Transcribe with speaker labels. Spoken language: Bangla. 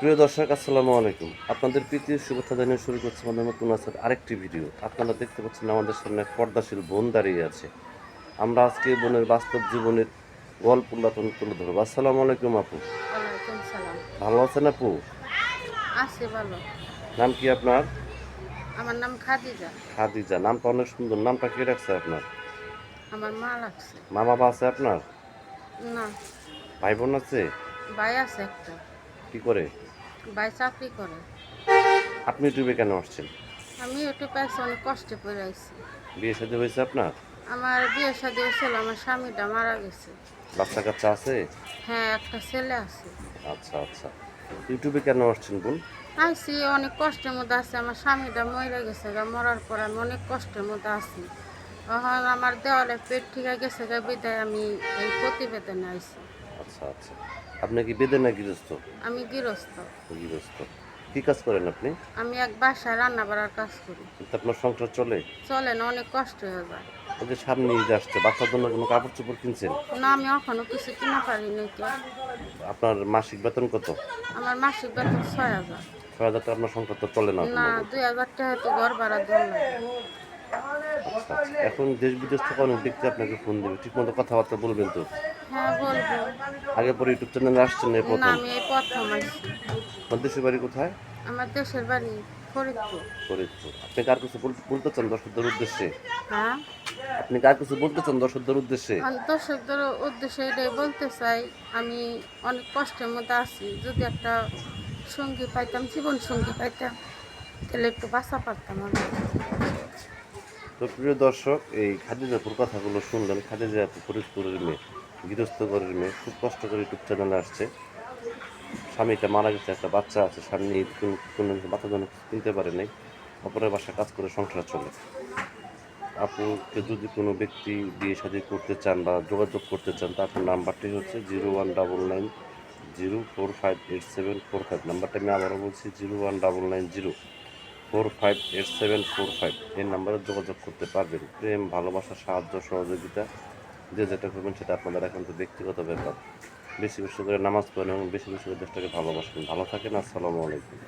Speaker 1: প্রিয় দর্শক আসসালামু আলাইকুম। আপনাদের প্রীতি শুভেচ্ছা জানিয়ে শুরু করছে আমাদের নতুন আছে আরেকটি ভিডিও। আপনারা দেখতে পাচ্ছেন আমাদের সামনে এক পর্দাশীল বোন দাঁড়িয়ে আছে। আমরা আজকে বোনের বাস্তব জীবনের গল্প তুলে তুলে ধরবো। আসসালামু আলাইকুম আপু। ভালো আছেন আপু?
Speaker 2: আছে ভালো।
Speaker 1: নাম কি আপনার?
Speaker 2: আমার নাম খাদিজা।
Speaker 1: খাদিজা নামটা অনেক সুন্দর। নামটা কে রাখছে আপনার?
Speaker 2: আমার মা
Speaker 1: মা বাবা আছে আপনার?
Speaker 2: না।
Speaker 1: ভাই বোন আছে?
Speaker 2: ভাই আছে একটা।
Speaker 1: কি করে?
Speaker 2: ভাই চাকরি করে।
Speaker 1: আপনি ইউটিউবে কেন আসছেন?
Speaker 2: আমি একটু পাইছি অনেক কষ্টে পড়ে আইছি।
Speaker 1: বিয়ে সাথে হয়েছে আপনার?
Speaker 2: আমার বিয়ে শাদী হয়েছিল আমার স্বামীটা মারা গেছে।
Speaker 1: বাচ্চা কাচ্চা আছে?
Speaker 2: হ্যাঁ একটা ছেলে আছে।
Speaker 1: আচ্ছা আচ্ছা। ইউটিউবে কেন আসছেন বোন?
Speaker 2: আইসি অনেক কষ্টের মধ্যে আছে। আমার স্বামীটা মরে গেছে গা মরার পর আমি অনেক কষ্টের মধ্যে আছি। এখন আমার দেওয়ালে পেট ঠিক গেছে গা বিদায় আমি এই প্রতিবেদনে আইছি।
Speaker 1: আচ্ছা আচ্ছা। আপনি কি বেদে না গৃহস্থ?
Speaker 2: আমি গৃহস্থ।
Speaker 1: গৃহস্থ। কি কাজ করেন আপনি?
Speaker 2: আমি এক বাসায় রান্না বাড়ার কাজ করি।
Speaker 1: কিন্তু আপনার সংসার চলে?
Speaker 2: চলে না অনেক কষ্ট হয়ে যায়।
Speaker 1: ওই যে সামনে ঈদ আসছে বাচ্চার জন্য কোনো কাপড় চোপড় কিনছেন?
Speaker 2: না আমি এখনও কিছু কিনা পারি নাই তো।
Speaker 1: আপনার মাসিক বেতন কত?
Speaker 2: আমার মাসিক বেতন ছয় হাজার।
Speaker 1: ছয় হাজার টাকা আপনার সংসার তো চলে না
Speaker 2: না দুই হাজার টাকা তো ঘর ভাড়া দেওয়া লাগে।
Speaker 1: আচ্ছা আচ্ছা। এখন দেশ বিদেশ থেকে অনেক ব্যক্তি আপনাকে ফোন দেবে। ঠিক মতো কথাবার্তা বলবেন তো।
Speaker 2: হ্যাঁ বলব।
Speaker 1: আগে পরে ইউটিউব চ্যানেলে আসছেন এই
Speaker 2: না
Speaker 1: প্রথম
Speaker 2: আমি এই প্রথম
Speaker 1: আপনার দেশের বাড়ি কোথায়?
Speaker 2: আমার দেশের বাড়ি ফরিদপুর।
Speaker 1: ফরিদপুর। আপনি কার কিছু বলতে চান দর্শকদের উদ্দেশ্যে?
Speaker 2: হ্যাঁ?
Speaker 1: আপনি কার কিছু বলতে চান দর্শকদের উদ্দেশ্যে?
Speaker 2: দর্শকদের উদ্দেশ্যে এটাই বলতে চাই আমি অনেক কষ্টের মধ্যে আছি। যদি একটা সঙ্গী পাইতাম জীবন সঙ্গী পাইতাম তাহলে একটু বাঁচা পারতাম আমি।
Speaker 1: তো প্রিয় দর্শক এই খাদিজাপুর কথাগুলো শুনলেন খাদিজাপুর ফরিদপুরের মেয়ে। গৃহস্থ ঘরের মেয়ে, খুব কষ্ট করে ইউটিউব চ্যানেলে আসছে। স্বামীটা মারা গেছে, একটা বাচ্চা আছে ঈদ কোনো কোনো জন্য কিনতে পারে নাই, অপরের বাসায় কাজ করে সংসার চলে। আপুকে যদি কোনো ব্যক্তি বিয়ে শাদী করতে চান বা যোগাযোগ করতে চান, তার নাম্বারটি হচ্ছে zero one double nine zero four five eight seven four five. নাম্বারটা আমি আবারও বলছি, zero one double nine zero four five eight seven four five. এই নাম্বারে যোগাযোগ করতে পারবেন। প্রেম, ভালোবাসা, সাহায্য, সহযোগিতা যে যেটা করবেন সেটা আপনাদের তো ব্যক্তিগত ব্যাপার। বেশি বেশি করে নামাজ পড়েন এবং বেশি বেশি করে দেশটাকে ভালোবাসেন। ভালো থাকেন, আসসালামু আলাইকুম।